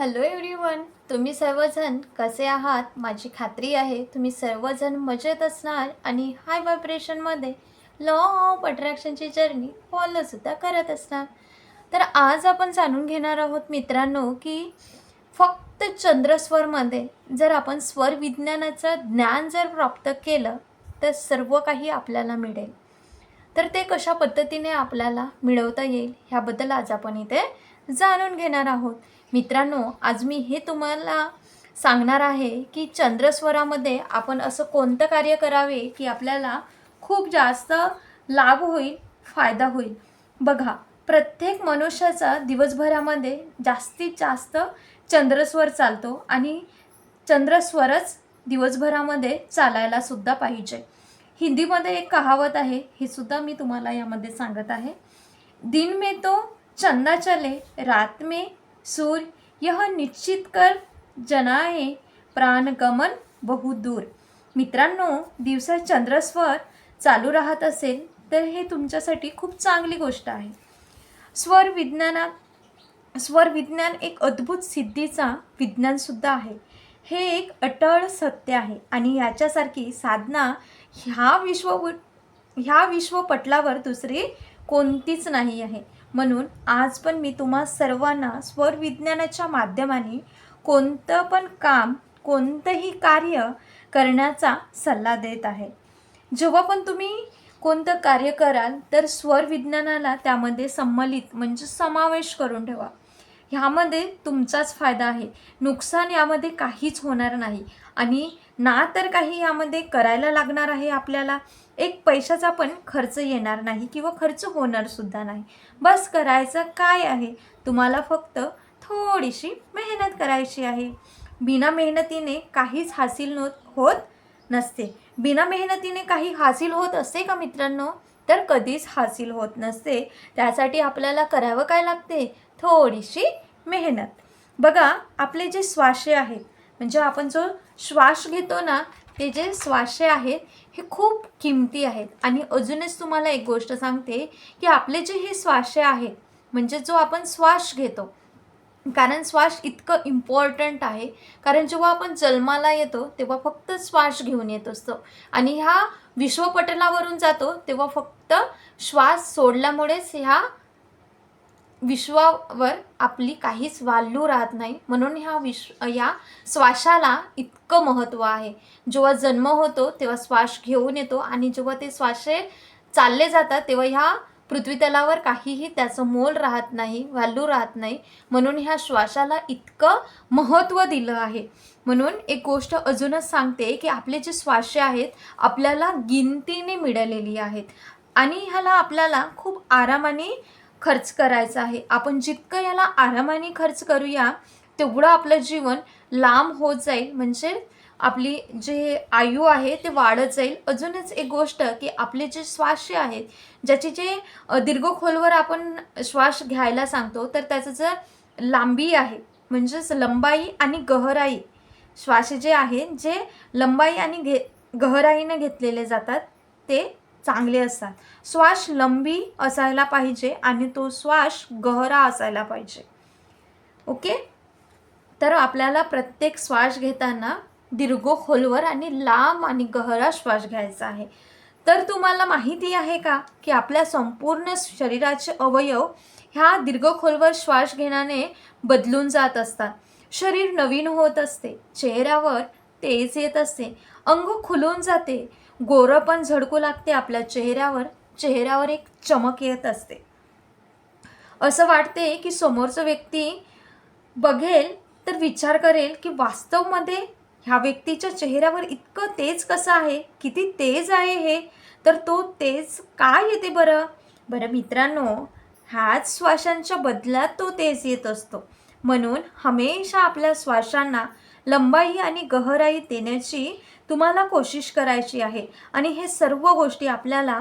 Hello everyone तुम्ही सर्वजण कसे आहात? माझी खात्री आहे तुम्ही सर्वजण मजेत असणार आणि हाय व्हायब्रेशनमध्ये लॉ ऑफ अट्रॅक्शनची जर्नी फॉलोसुद्धा करत असणार. तर आज आपण जाणून घेणार आहोत मित्रांनो की फक्त चंद्रस्वरमध्ये जर आपण स्वर विज्ञानाचं ज्ञान जर प्राप्त केलं तर सर्व काही आपल्याला मिळेल. तर ते कशा पद्धतीने आपल्याला मिळवता येईल ह्याबद्दल आज आपण इथे जाणून घेणार आहोत. मित्रांनो आज मी हे तुम्हाला सांगणार आहे की चंद्रस्वरामध्ये आपण असं कोणतं कार्य करावे की आपल्याला खूप जास्त लाभ होईल फायदा होईल. बघा प्रत्येक मनुष्याचा दिवसभरामध्ये जास्तीत जास्त चंद्रस्वर चालतो आणि चंद्रस्वरच दिवसभरामध्ये चालायला सुद्धा पाहिजे. हिंदीमध्ये एक कहावत आहे हे सुद्धा मी तुम्हाला यामध्ये सांगत आहे. दिन में तो चंदा चले रात में सूर्य यह निश्चित कर जनाए प्राणगमन बहु दूर. मित्रांनो दिवसा चंद्रस्वर चालू राहत असेल तर हे तुमच्यासाठी खूप चांगली गोष्ट आहे. स्वर विज्ञानात स्वर विज्ञान एक अद्भुत सिद्धीचा विज्ञानसुद्धा आहे. हे एक अटळ सत्य आहे आणि याच्यासारखी साधना ह्या विश्व ह्या विश्वपटलावर दुसरी कोणतीच नाही आहे. म्हणून आज पण मी तुम्हा सर्वांना स्वरविज्ञानाच्या माध्यमाने कोणतं पण काम कोणतंही कार्य करण्याचा सल्ला देत आहे. जेव्हा पण तुम्ही कोणतं कार्य कराल तर स्वरविज्ञानाला त्यामध्ये सम्मलित म्हणजे समावेश करून ठेवा. ह्यामध्ये तुमचाच फायदा आहे. नुकसान यामध्ये काहीच होणार नाही. आणि ना तर काही यामध्ये करायला लागणार आहे आपल्याला. एक पैशाचा पण खर्च येणार नाही किंवा खर्च होणारसुद्धा नाही. बस करायचं काय आहे? तुम्हाला फक्त थोडीशी मेहनत करायची आहे. बिना मेहनतीने काहीच हासिल न होत नसते. बिना मेहनतीने काही हासिल होत असते का मित्रांनो? तर कधीच हासिल होत नसते. त्यासाठी आपल्याला करावं काय लागते? थोडीशी मेहनत. बघा आपले जे श्वासे आहेत म्हणजे आपण जो श्वास घेतो ना ते जे श्वासे आहेत हे खूप किमती आहेत. आणि अजूनच तुम्हाला एक गोष्ट सांगते की आपले जे हे श्वासे आहेत म्हणजे जो आपण श्वास घेतो कारण श्वास इतकं इम्पॉर्टंट आहे. कारण जेव्हा आपण जन्माला येतो तेव्हा फक्त श्वास घेऊन येत असतो. आणि ह्या विश्वपटलावरून जातो तेव्हा फक्त श्वास सोडल्यामुळेच ह्या विश्वावर आपली काहीच व्हॅल्यू राहत नाही. म्हणून ह्या विश्व या श्वासाला इतकं महत्त्व आहे. जेव्हा जन्म होतो तेव्हा श्वास घेऊन येतो आणि जेव्हा ते श्वासे चालले जातात तेव्हा ह्या पृथ्वीतलावर काहीही त्याचं मोल राहत नाही व्हॅल्यू राहत नाही. म्हणून ह्या श्वासाला इतकं महत्त्व दिलं आहे. म्हणून एक गोष्ट अजूनच सांगते की आपले जे श्वासे आहेत आपल्याला गिनतीने मिळालेली आहेत. आणि ह्याला आपल्याला खूप आरामाने खर्च करायचा आहे. आपण जितकं याला आरामाने खर्च करूया तेवढं आपलं जीवन लांब होत जाईल. म्हणजे आपली जे आयु आहे ते वाढत जाईल. अजूनच एक गोष्ट की आपले जे श्वास आहेत ज्याची जे दीर्घ खोलवर आपण श्वास घ्यायला सांगतो तर त्याचं जर लांबी आहे म्हणजेच लंबाई आणि गहराई श्वास जे आहे जे लंबाई आणि घे गहराईने घेतलेले जातात ते चांगले असतात. श्वास लंबी असायला पाहिजे आणि तो श्वास गहरा असायला पाहिजे. ओके? तर आपल्याला प्रत्येक श्वास घेताना दीर्घ खोलवर आणि लांब आणि गहरा श्वास घ्यायचा आहे. तर तुम्हाला माहिती आहे का की आपल्या संपूर्ण शरीराचे अवयव ह्या दीर्घ खोलवर श्वास घेण्याने बदलून जात असतात. शरीर नवीन होत असते. चेहऱ्यावर तेज येत असते. अंग खुलून जाते. गोरं पण झडकू लागते आपल्या चेहऱ्यावर. चेहऱ्यावर एक चमक येत असते. असं वाटते की समोरचं व्यक्ती बघेल तर विचार करेल की वास्तवमध्ये ह्या व्यक्तीच्या चेहऱ्यावर इतकं तेज कसं आहे? किती तेज आहे हे? तर तो तेज काय येते बरं? बरं मित्रांनो ह्याच श्वासांच्या बदल्यात तो तेज येत असतो. म्हणून हमेशा आपल्या श्वासांना लंबाई आणि गहराई देण्याची तुम्हाला कोशिश करायची आहे. आणि हे सर्व गोष्टी आपल्याला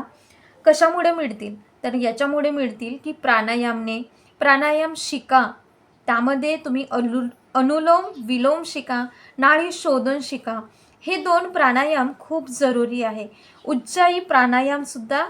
कशामुळे मिळतील? तर याच्यामुळे मिळतील की प्राणायामने. प्राणायाम शिका. त्यामध्ये तुम्ही अलु अनुलोम विलोम शिका. नाळी शोधन शिका. हे दोन प्राणायाम खूप जरुरी आहे. उच्चाई प्राणायामसुद्धा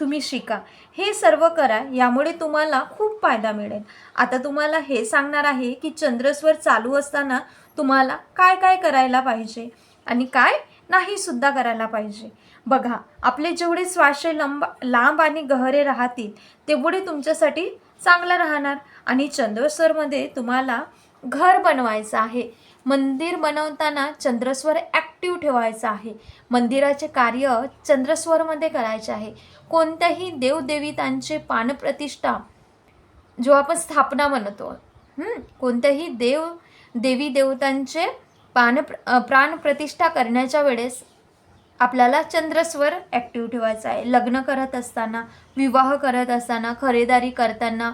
तुम्ही शिका. हे सर्व करा यामुळे तुम्हाला खूप फायदा मिळेल. आता तुम्हाला हे सांगणार आहे की चंद्रस्वर चालू असताना तुम्हाला काय काय करायला पाहिजे आणि काय नाही सुद्धा करायला पाहिजे. बघा आपले जेवढे श्वास लंब लांब आणि गहरे राहतील तेवढे तुमच्यासाठी चांगलं राहणार. आणि चंद्रस्वरमध्ये तुम्हाला घर बनवायचं आहे. मंदिर बनवताना चंद्रस्वर ॲक्टिव्ह ठेवायचं आहे. मंदिराचे कार्य चंद्रस्वरमध्ये करायचे आहे. कोणत्याही देवदेवितांचे पानप्रतिष्ठा जो आपण स्थापना म्हणतो कोणत्याही देव देवी देवतांचे पान प्राणप्रतिष्ठा करण्याच्या वेळेस आपल्याला चंद्रस्वर ॲक्टिव्ह ठेवायचा आहे. लग्न करत असताना विवाह करत असताना खरेदारी करताना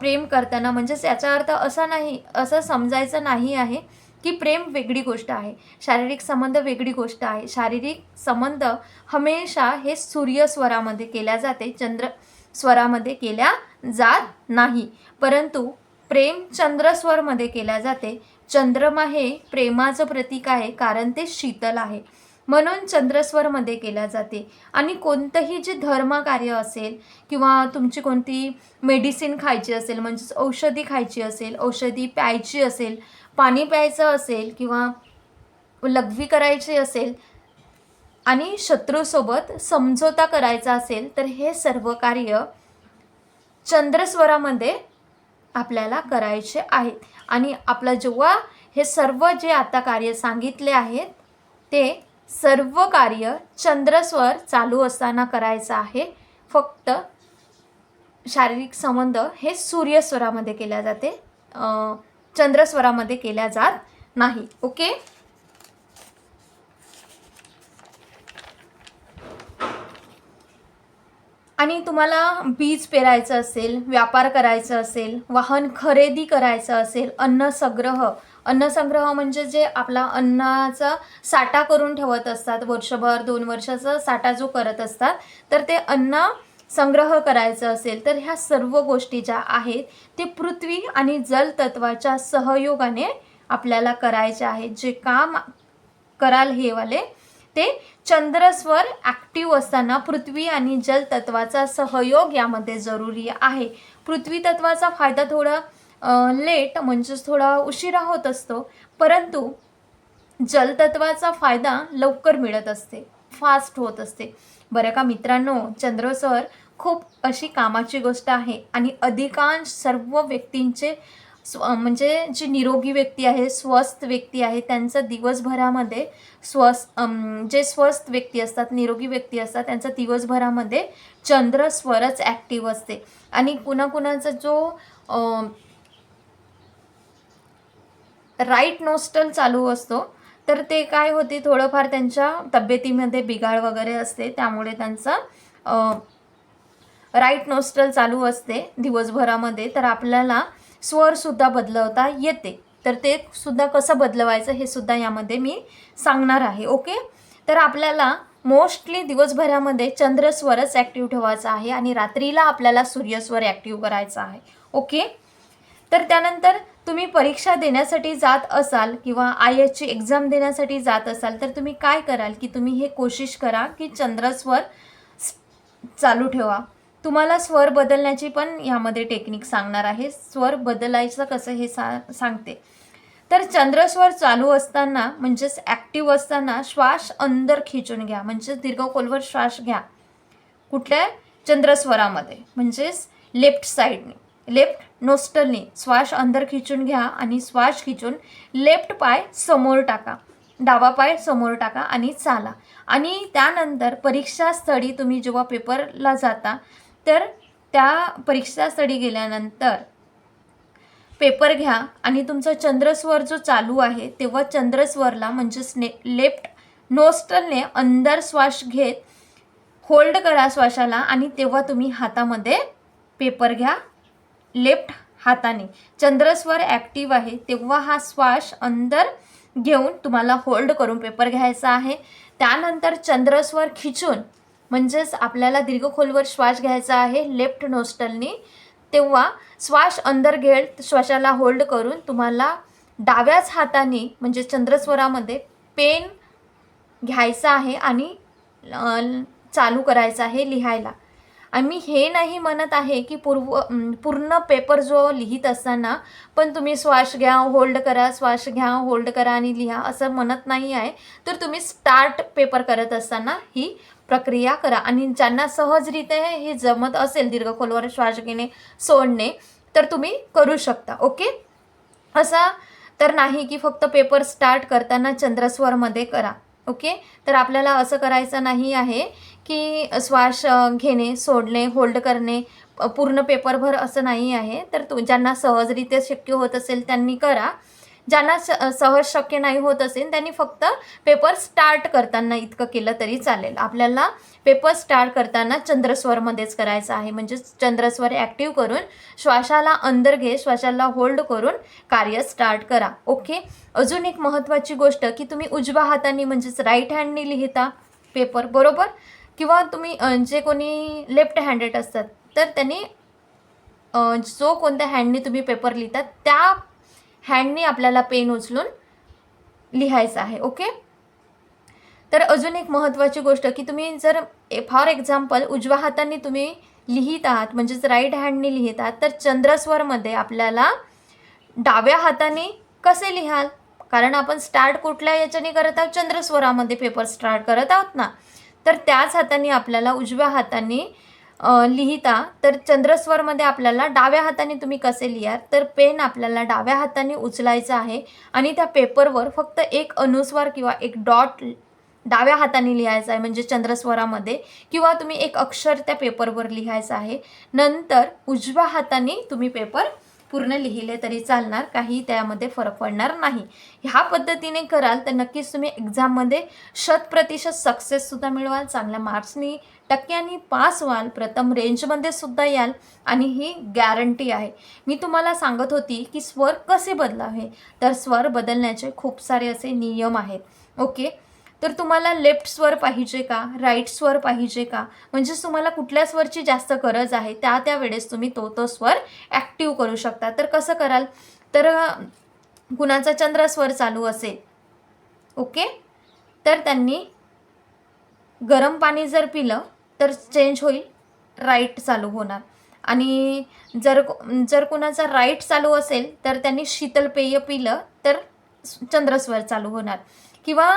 प्रेम करताना म्हणजेच याचा अर्थ असा नाही असं समजायचं नाही आहे. की प्रेम वेगळी गोष्ट आहे शारीरिक संबंध वेगळी गोष्ट आहे. शारीरिक संबंध हमेशा हे सूर्यस्वरामध्ये केल्या जाते चंद्र स्वरामध्ये केल्या जात नाही. परंतु प्रेम चंद्रस्वरमध्ये केल्या जाते. चंद्रमा हे प्रेमाचं प्रतीक आहे कारण ते शीतल आहे. म्हणून चंद्रस्वरमध्ये केल्या जाते. आणि कोणतंही जे धर्मकार्य असेल किंवा तुमची कोणती मेडिसिन खायची असेल म्हणजेच औषधी खायची असेल औषधी प्यायची असेल पाणी प्यायचं असेल किंवा लघवी करायची असेल आणि शत्रूसोबत समझोता करायचा असेल तर हे सर्व कार्य चंद्रस्वरामध्ये आपल्याला करायचे आहेत. आणि आपलं जेव्हा हे सर्व जे आता कार्य सांगितले आहेत ते सर्व कार्य चंद्रस्वर चालू असताना करायचं आहे. फक्त शारीरिक संबंध हे सूर्यस्वरामध्ये केल्या जाते. चंद्रस्वरामध्ये केल्या जात नाही. ओके? आणि तुम्हाला बीज पेरायचं असेल व्यापार करायचं असेल वाहन खरेदी करायचं असेल अन्न संग्रह. अन्न संग्रह म्हणजे जे आपला अन्नाचा साठा करून ठेवत असतात वर्षभर दोन वर्षाचा साठा जो करत असतात तर ते अन्न संग्रह करायचं असेल तर ह्या सर्व गोष्टी ज्या आहेत ते पृथ्वी आणि जल तत्वाच्या सहयोगाने आपल्याला करायचे आहेत जे काम कराल हे वाले ते चंद्रस्वर ॲक्टिव्ह असताना पृथ्वी आणि जल तत्वाचा सहयोग यामध्ये जरुरी आहे. पृथ्वी तत्वाचा फायदा थोडा लेट म्हणजेच थोडा उशिरा होत असतो परंतु जलतत्वाचा फायदा लवकर मिळत असते फास्ट होत असते. बरं का मित्रांनो चंद्रस्वर खूप अशी कामाची गोष्ट आहे आणि अधिकांश सर्व व्यक्तींचे स्व म्हणजे जी निरोगी व्यक्ती आहे स्वस्थ व्यक्ती आहे त्यांचं दिवसभरामध्ये स्वस् जे स्वस्थ व्यक्ती असतात निरोगी व्यक्ती असतात त्यांचं दिवसभरामध्ये चंद्रस्वरच ॲक्टिव्ह असते. आणि कुणाकुणाचा जो राईट नोस्टल चालू असतो तर ते काय होते थोडंफार त्यांच्या तब्येतीमध्ये बिघाड वगैरे असते त्यामुळे त्यांचं राईट नोस्टल चालू असते दिवसभरामध्ये. तर आपल्याला स्वरसुद्धा बदलवता येते. तर ते सुद्धा कसं बदलवायचं हे सुद्धा यामध्ये मी सांगणार आहे ओके? तर आपल्याला मोस्टली दिवसभरामध्ये चंद्रस्वरच ॲक्टिव्ह ठेवायचा आहे आणि रात्रीला आपल्याला सूर्यस्वर ॲक्टिव्ह करायचा आहे ओके? तर त्यानंतर तुम्ही परीक्षा देण्यासाठी जात असाल किंवा आय एसची एक्झाम देण्यासाठी जात असाल तर तुम्ही काय कराल की तुम्ही हे कोशिश करा की चंद्रस्वर चालू ठेवा. तुम्हाला स्वर बदलण्याची पण यामध्ये टेक्निक सांगणार आहे. स्वर बदलायचं कसं हे सा सांगते. तर चंद्रस्वर चालू असताना म्हणजेच ॲक्टिव्ह असताना श्वास अंदर खिचून घ्या. म्हणजेच दीर्घकोलवर श्वास घ्या. कुठल्या? चंद्रस्वरामध्ये म्हणजेच लेफ्ट साईडने लेफ्ट नोस्टलने श्वास अंदर खिचून घ्या आणि श्वास खिचून लेफ्ट पाय समोर टाका. डावा पाय समोर टाका आणि चाला. आणि त्यानंतर परीक्षास्थळी तुम्ही जेव्हा पेपरला जाता तर त्या परीक्षास्थळी गेल्यानंतर पेपर घ्या आणि तुमचा चंद्रस्वर जो चालू आहे तेव्हा चंद्रस्वरला म्हणजेच ने लेफ्ट नोस्टलने अंदर श्वास घेत होल्ड करा श्वासाला आणि तेव्हा तुम्ही हातामध्ये पेपर घ्या. लेफ्ट हाताने. चंद्रस्वर ॲक्टिव्ह आहे. तेव्हा हा श्वास अंदर घेऊन तुम्हाला होल्ड करून पेपर घ्यायचा आहे. त्यानंतर चंद्रस्वर खिचून म्हणजेच आपल्याला दीर्घ खोलवर श्वास घ्यायचा आहे लेफ्ट नोस्टलनी तेव्हा श्वास अंदर घेल श्वासाला होल्ड करून तुम्हाला डाव्याच हाताने म्हणजे चंद्रस्वरामध्ये पेन घ्यायचा आहे आणि चालू करायचं आहे लिहायला. आम्ही हे नाही म्हणत आहे की पूर्व पूर्ण पेपर जो लिहित असताना पण तुम्ही श्वास घ्या होल्ड करा श्वास घ्या होल्ड करा आणि लिहा असं म्हणत नाही आहे. तर तुम्ही स्टार्ट पेपर करत असताना ही प्रक्रिया करा. आणि ज्यांना सहजरित्या हे जमत असेल दीर्घ खोलवर श्वास घेणे सोडणे तर तुम्ही करू शकता ओके असा तर नाही की फक्त पेपर स्टार्ट करताना चंद्रस्वरमध्ये करा ओके तर आपल्याला असं करायचं नाही आहे की श्वास घेणे सोडणे होल्ड करणे पूर्ण पेपरभर असं नाही आहे. तर तु ज्यांना सहजरित्या शक्य होत असेल त्यांनी करा. ज्यांना स सहज शक्य नाही होत असेल त्यांनी फक्त पेपर स्टार्ट करताना इतकं केलं तरी चालेल. आपल्याला पेपर स्टार्ट करताना चंद्रस्वरमध्येच करायचं आहे. म्हणजे चंद्रस्वर ॲक्टिव्ह करून श्वासाला अंदर घे श्वासाला होल्ड करून कार्य स्टार्ट करा. ओके? अजून एक महत्त्वाची गोष्ट की तुम्ही उजव्या हाताने म्हणजेच राईट हँडने लिहिता पेपर. बरोबर? किंवा तुम्ही जे कोणी लेफ्ट हँडेड असतात तर त्यांनी जो कोणत्या हँडनी तुम्ही पेपर लिहितात त्या हँडनी आपल्याला पेन उचलून लिहायचं आहे ओके तर अजून एक महत्त्वाची गोष्ट की तुम्ही जर फॉर एक्झाम्पल उजव्या हाताने तुम्ही लिहित आहात म्हणजेच राईट हँडने लिहित आहात तर चंद्रस्वरमध्ये आपल्याला डाव्या हाताने कसे लिहाल? कारण आपण स्टार्ट कुठल्या याच्याने करत आहोत? चंद्रस्वरामध्ये पेपर स्टार्ट करत आहोत ना. तर त्याच हाताने आपल्याला उजव्या हाताने लिहिता. तर चंद्रस्वरमध्ये आपल्याला डाव्या हाताने तुम्ही कसे लिहाल? तर पेन आपल्याला डाव्या हाताने उचलायचं आहे आणि त्या पेपरवर फक्त एक अनुस्वार किंवा एक डॉट डाव्या हाताने लिहायचं आहे म्हणजे चंद्रस्वरामध्ये. किंवा तुम्ही एक अक्षर त्या पेपरवर लिहायचं आहे. नंतर उजव्या हाताने तुम्ही पेपर पूर्ण लिहिले तरी चालणार काही त्यामध्ये फरक पडणार नाही. ह्या पद्धतीने कराल तर नक्कीच तुम्ही एक्झाममध्ये शतप्रतिशत सक्सेससुद्धा मिळवाल चांगल्या मार्क्सनी टक्क्यांनी पास व्हाल प्रथम रेंजमध्ये सुद्धा याल आणि ही गॅरंटी आहे. मी तुम्हाला सांगत होती की स्वर कसे बदलावे? तर स्वर बदलण्याचे खूप सारे असे नियम आहेत. ओके? तर तुम्हाला लेफ्ट स्वर पाहिजे का? राईट स्वर पाहिजे का? म्हणजेच तुम्हाला कुठल्या स्वरची जास्त गरज आहे त्या त्या वेळेस तुम्ही तो तो स्वर ॲक्टिव्ह करू शकता. तर कसं कराल? तर कुणाचा चंद्र स्वर चालू असेल. ओके? तर त्यांनी गरम पाणी जर पिलं तर चेंज होईल. राईट चालू होणार. आणि जर जर कुणाचा राईट चालू असेल तर त्यांनी शीतल पेय पिलं तर चंद्रस्वर चालू होणार. किंवा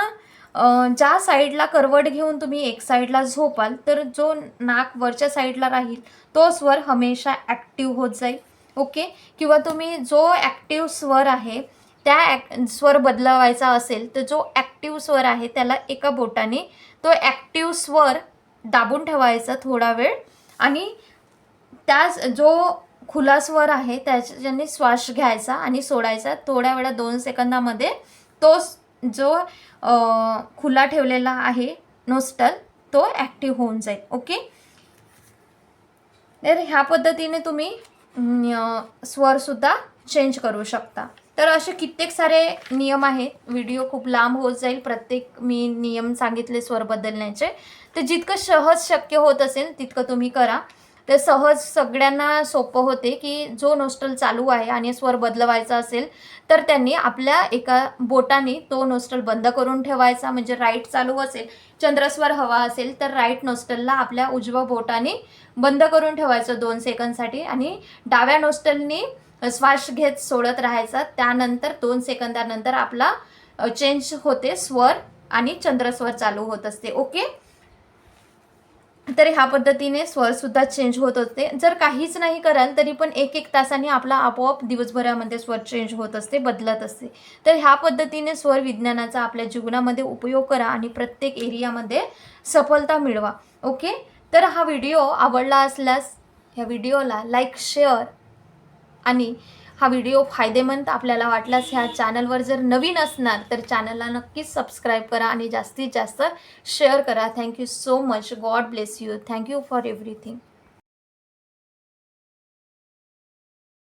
ज्या साईडला करवट घेऊन तुम्ही एक साईडला झोपाल तर जो नाक वरच्या साईडला राहील तो स्वर हमेशा ॲक्टिव्ह होत जाईल. ओके? किंवा तुम्ही जो ॲक्टिव्ह स्वर आहे त्या ॲक् स्वर बदलवायचा असेल तर जो ॲक्टिव्ह स्वर आहे त्याला एका बोटाने तो ॲक्टिव्ह स्वर दाबून ठेवायचा थोडा वेळ. आणि त्याच जो खुला स्वर आहे त्याच्याने श्वास घ्यायचा आणि सोडायचा थोड्या वेळा दोन सेकंदामध्ये तो जो खुला ठेवलेला आहे. नोस्टल तो ॲक्टिव्ह होऊन जाईल. ओके तर ह्या पद्धतीने तुम्ही स्वरसुद्धा चेंज करू शकता. तर असे कित्येक सारे नियम आहेत. व्हिडिओ खूप लांब होत जाईल. प्रत्येक मी नियम सांगितले स्वर बदलण्याचे. तर जितकं सहज शक्य होत असेल तितकं तुम्ही करा. तर सहज सगळ्यांना सोपं होते की जो नोस्टल चालू आहे आणि स्वर बदलवायचा असेल तर त्यांनी आपल्या एका बोटाने तो नोस्टल बंद करून ठेवायचा. म्हणजे राईट चालू असेल चंद्रस्वर हवा असेल तर राईट नोस्टलला आपल्या उजव्या बोटाने बंद करून ठेवायचं दोन सेकंदसाठी आणि डाव्या नोस्टलनी श्वास घेत सोडत राहायचा. त्यानंतर दोन सेकंदानंतर आपला चेंज होते स्वर आणि चंद्रस्वर चालू होत असते. ओके तर ह्या पद्धतीने स्वरसुद्धा चेंज होत होते जर काहीच नाही कराल तरी पण एक एक तासाने आपला आपोआप दिवसभरामध्ये स्वर चेंज होत असते बदलत असते. तर ह्या पद्धतीने स्वर विज्ञानाचा आपल्या जीवनामध्ये उपयोग करा आणि प्रत्येक एरियामध्ये सफलता मिळवा. ओके? तर हा व्हिडिओ आवडला असल्यास ह्या व्हिडिओला लाईक शेअर आणि हा व्हिडिओ फायदेमंद आपल्याला वाटल्यास ह्या चॅनलवर जर नवीन असणार तर चॅनलला नक्कीच सबस्क्राईब करा आणि जास्तीत जास्त शेअर करा. Thank you so much God bless you thank you for everything